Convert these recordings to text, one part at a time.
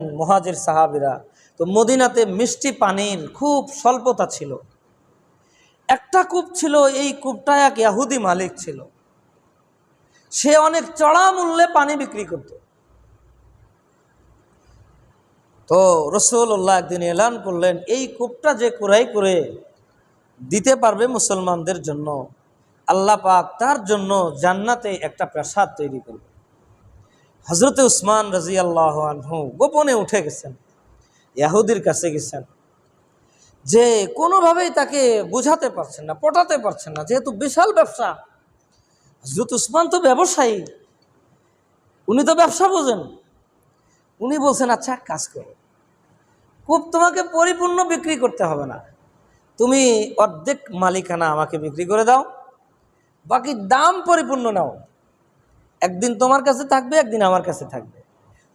মহাজির সাহাবিরা। তো মদিনাতে মিষ্টি পানির খুব স্বল্পতা ছিল। একটা কূপ ছিল, এই কূপটা এক ইয়াহুদি মালিক ছিল। সে অনেক চড়া মূল্যে পানি বিক্রি করত। তো রসুল্লাহ একদিন এলান করলেন, এই কূপটা যে কুরাই করে দিতে পারবে মুসলমানদের জন্য, আল্লাহ পাক তার জন্য জান্নাতে একটা প্রাসাদ তৈরি করবে। হজরতে উসমান রাজি আল্লাহ আনহু গোপনে উঠে গেছেন, ইয়াহুদির কাছে গেছেন, যে কোনোভাবেই তাকে বুঝাতে পারছেন না, পটাতে পারছেন না, যেহেতু বিশাল ব্যবসা। হজরত উসমান তো ব্যবসায়ী, উনি তো ব্যবসা বোঝেন। উনি বলছেন আচ্ছা কাজ করো, খুব তোমাকে পরিপূর্ণ বিক্রি করতে হবে না। তুমি অর্ধেক মালিকানা আমাকে বিক্রি করে দাও, বাকি দাম পরিপূর্ণ নাও। একদিন তোমার কাছে থাকবে, একদিন আমার কাছে থাকবে।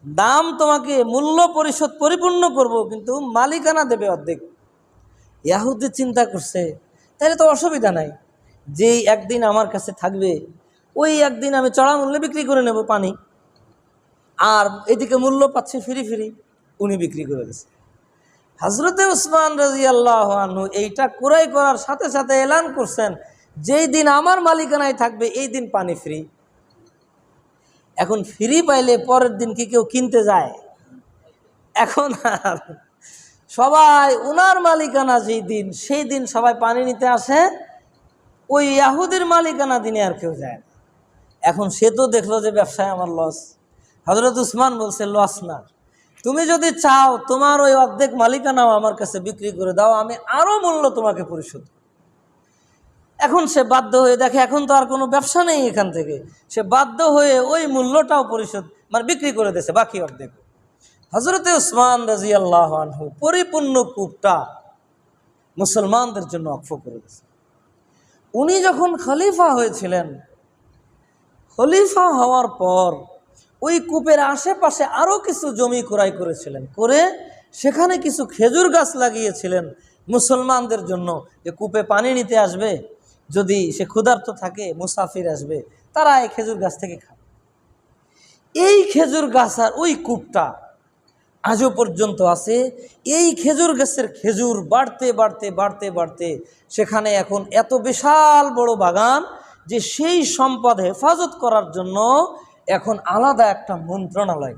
দাম তোমাকে মূল্য পরিশোধ পরিপূর্ণ করব, কিন্তু মালিকানা দেবে অর্ধেক। ইয়াহুদি চিন্তা করছে, তাহলে তো অসুবিধা নাই। যেই একদিন আমার কাছে থাকবে, ওই একদিন আমি চড়া মূল্যে বিক্রি করে নেব পানি। আর এদিকে মূল্য পাচ্ছে ফিরি ফিরি, উনি বিক্রি করে দিচ্ছে। হজরতে উসমান রাজি আল্লাহ এইটা ক্রয় করার সাথে সাথে এলান করছেন, যেই দিন আমার মালিকানায় থাকবে, এই দিন পানি ফ্রি। এখন ফ্রি পাইলে পরের দিন কি কেউ কিনতে যায়? এখন আর সবাই, উনার মালিকানা যেই দিন, সেই দিন সবাই পানি নিতে আসে, ওই ইয়াহুদের মালিকানা দিনে আর কেউ যায় না। এখন সে তো দেখল যে ব্যবসায় আমার লস হজরত উসমান বলছে লস না। তুমি যদি চাও তোমার ওই অর্ধেক মালিকানাও আমার কাছে বিক্রি করে দাও, আমি আরও মূল্য তোমাকে পরিশোধ। এখন সে বাধ্য হয়ে দেখে এখন তো আর কোনো ব্যবসা নেই এখান থেকে। সে বাধ্য হয়ে ওই মূল্যটাও পরিশোধ মানে বিক্রি করে দিয়েছে বাকি অর্ধেক। হজরতে উসমান রাজি আল্লাহ আনহু পরিপূর্ণ কূপটা মুসলমানদের জন্য অক্ষ করে দিয়েছে। উনি যখন খলিফা হয়েছিলেন, খলিফা হওয়ার পর ওই কূপের আশেপাশে আরও কিছু জমি ক্রয় করেছিলেন। করে সেখানে কিছু খেজুর গাছ লাগিয়েছিলেন মুসলমানদের জন্য যে কূপে পানি নিতে আসবে। যদি সে ক্ষুধার্ত থাকে, মুসাফির আসবে, তারা এই খেজুর গাছ থেকে খাবে। এই খেজুর গাছ আর ওই কূপটা আজও পর্যন্ত আছে। এই খেজুর গাছের খেজুর বাড়তে বাড়তে বাড়তে বাড়তে সেখানে এখন এত বিশাল বড় বাগান যে সেই সম্পদ হেফাজত করার জন্য এখন আলাদা একটা মন্ত্রণালয়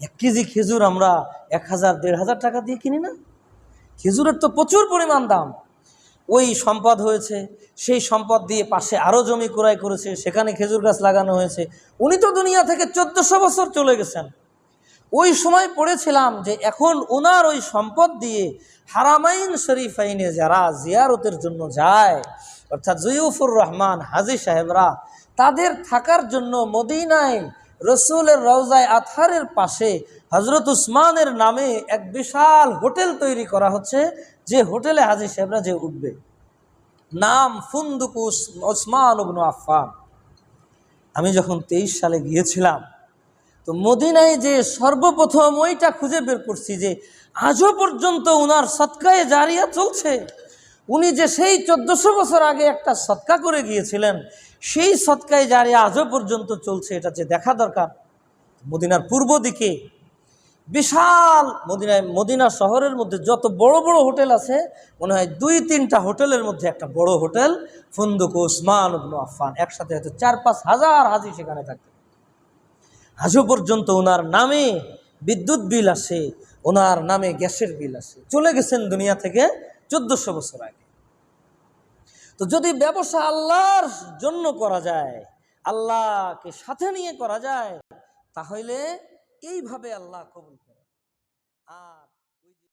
এক কেজি খেজুর আমরা এক হাজার, দেড় হাজার টাকা দিয়ে কিনি না? খেজুরের তো প্রচুর পরিমাণ দাম। ওই সম্পদ হয়েছে, সেই সম্পদ দিয়ে পাশে আরও জমি ক্রয় করেছে, সেখানে খেজুর গাছ লাগানো হয়েছে। উনি তো দুনিয়া থেকে চোদ্দশো বছর চলে গেছেন। ওই সময় পড়েছিলাম যে এখন ওনার ওই সম্পদ দিয়ে হারামাইন শরীফাইনে যারা জিয়ারতের জন্য যায়, অর্থাৎ জয়ুফুর রহমান হাজি সাহেবরা, তাদের থাকার জন্য মদিনায় রসুলের রওজায় আথারের পাশে হজরত উসমানের নামে এক বিশাল হোটেল তৈরি করা হচ্ছে, যে হোটেলে হাজি সাহেবরা যে উঠবে। নাম ফুন্দুকুস ওসমান উবনু আফফান। আমি যখন তেইশ সালে গিয়েছিলাম, তো মদিনায় যে সর্বপ্রথম ওইটা খুঁজে বের করছি যে আজও পর্যন্ত ওনার সৎকায়ে জারিয়া চলছে। উনি যে সেই চোদ্দশো বছর আগে একটা সৎকা করে গিয়েছিলেন, সেই সৎকায় জারিয়া আজও পর্যন্ত চলছে, এটা যে দেখা দরকার। মদিনার পূর্ব দিকে বিশাল মদিনায়, মদিনা শহরের মধ্যে যত বড় বড় হোটেল আছে, মনে হয় দুই তিনটা হোটেলের মধ্যে একটা বড় হোটেল, ফুন্দুক ওসমান আফফান, একসাথে হয়তো চার পাঁচ হাজার হাজি সেখানে থাকতে আজও পর্যন্ত ওনার নামে বিদ্যুৎ বিল আসে, ওনার নামে গ্যাসের বিল আসে। চলে গেছেন দুনিয়া থেকে চোদ্দশো বছর আগে। তো যদি ব্যবসা আল্লাহর জন্য করা যায়, আল্লাহকে সাথে নিয়ে করা যায়, তাহলে এইভাবে আল্লাহ কবুল করে আর